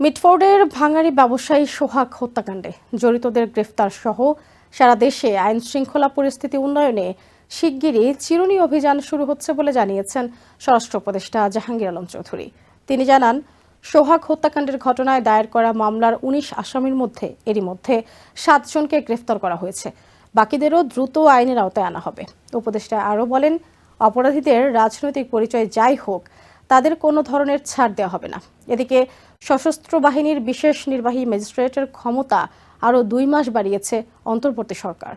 মিটফোর্ডের ভাঙারি ব্যবসায়ী সোহাগ হত্যাকাণ্ডে জড়িতদের গ্রেফতার সহ সারা দেশে আইন শৃঙ্খলা পরিস্থিতি উন্নয়নে শিগগিরই চিরুনি অভিযান শুরু হচ্ছে বলে জানিয়েছেন স্বরাষ্ট্র উপদেষ্টা জাহাঙ্গীর আলম চৌধুরী। তিনি জানান, সোহাগ হত্যাকাণ্ডের ঘটনায় দায়ের করা মামলার উনিশ আসামির মধ্যে, এরই মধ্যে সাতজনকে গ্রেফতার করা হয়েছে। বাকিদেরও দ্রুত আইনের আওতায় আনা হবে। উপদেষ্টা আরও বলেন, অপরাধীদের রাজনৈতিক পরিচয় যাই হোক তাদের কোনো ধরনের ছাড় দেওয়া হবে না। এদিকে সশস্ত্র বাহিনীর বিশেষ নির্বাহী ম্যাজিস্ট্রেটের ক্ষমতা আরও দুই মাস বাড়িয়েছে অন্তর্বর্তী সরকার।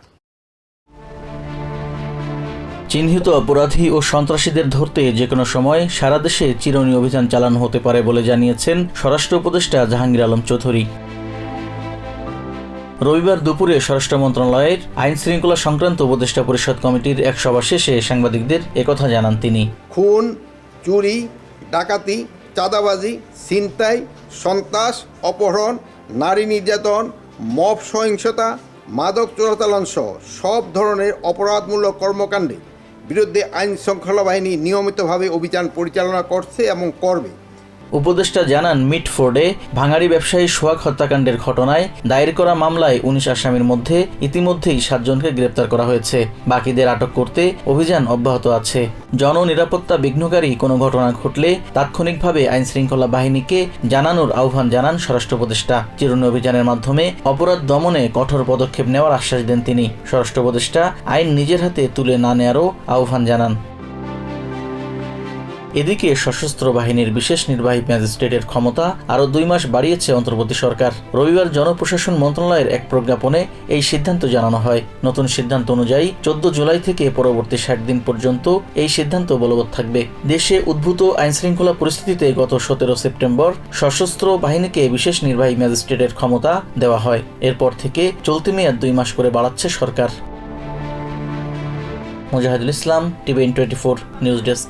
চিহ্নিত অপরাধী ও সন্ত্রাসীদের ধরতে যে কোনো সময় সারা দেশে চিরুনি অভিযান চালানো হতে পারে বলে জানিয়েছেন স্বরাষ্ট্র উপদেষ্টা জাহাঙ্গীর আলম চৌধুরী। রবিবার দুপুরে স্বরাষ্ট্র মন্ত্রণালয়ের আইন শৃঙ্খলা সংক্রান্ত উপদেষ্টা পরিষদ কমিটির এক সভা শেষে সাংবাদিকদের একথা জানান তিনি। খুন চুরি ডাকাতি, চাঁদাবাজি, ছিনতাই, সন্ত্রাস, অপহরণ, নারী নির্যাতন, মব সহিংসতা, মাদক চোরাচালান সহ সব ধরনের অপরাধমূলক কর্মকাণ্ডে বিরুদ্ধে আইন শৃঙ্খলা বাহিনী নিয়মিতভাবে অভিযান পরিচালনা করছে এবং করবে। উপদেষ্টা জানান মিটফোর্ডে ভাঙাড়ি ব্যবসায়ী সোহাগ হত্যাকাণ্ডের ঘটনায় দায়ের করা মামলায় উনিশ আসামির মধ্যে ইতিমধ্যেই সাতজনকে গ্রেপ্তার করা হয়েছে। বাকিদের আটক করতে অভিযান অব্যাহত আছে। জননিরাপত্তা বিঘ্নকারী কোনো ঘটনা ঘটলে তাৎক্ষণিকভাবে আইন শৃঙ্খলা বাহিনীকে জানানোর আহ্বান জানান স্বরাষ্ট্র উপদেষ্টা। চিরুনি অভিযানের মাধ্যমে অপরাধ দমনে কঠোর পদক্ষেপ নেওয়ার আশ্বাস দেন তিনি। স্বরাষ্ট্র উপদেষ্টা আইন নিজের হাতে তুলে না নেয়ারও আহ্বান জানান। এদিকে সশস্ত্র বাহিনীর বিশেষ নির্বাহী ম্যাজিস্ট্রেটের ক্ষমতা আরও দুই মাস বাড়িয়েছে অন্তর্বর্তী সরকার। রবিবার জনপ্রশাসন মন্ত্রণালয়ের এক প্রজ্ঞাপনে এই সিদ্ধান্ত জানানো হয়। নতুন সিদ্ধান্ত অনুযায়ী চোদ্দ জুলাই থেকে পরবর্তী ষাট দিন পর্যন্ত এই সিদ্ধান্ত বলবৎ থাকবে। দেশে উদ্ভূত আইনশৃঙ্খলা পরিস্থিতিতে গত সতেরো সেপ্টেম্বর সশস্ত্র বাহিনীকে বিশেষ নির্বাহী ম্যাজিস্ট্রেটের ক্ষমতা দেওয়া হয়। এরপর থেকে চলতি মেয়াদ দুই মাস করে বাড়াচ্ছে সরকার। Mujahidul Islam TVN twenty four news desk.